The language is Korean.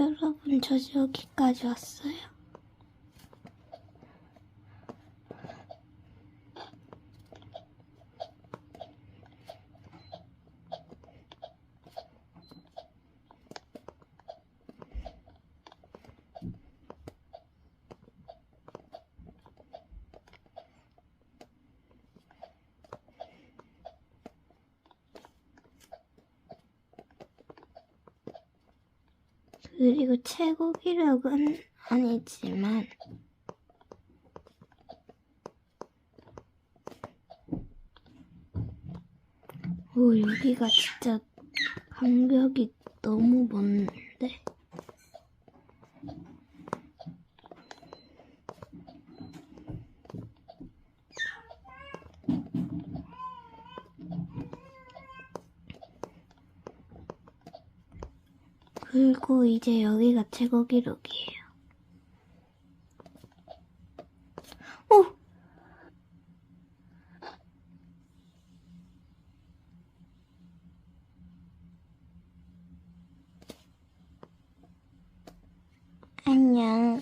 여러분, 저 여기까지 왔어요. 그리고 최고 기록은 아니지만 오 여기가 진짜 간격이 너무 먼데 그리고 이제 여기가 최고 기록이에요. 오! 안녕.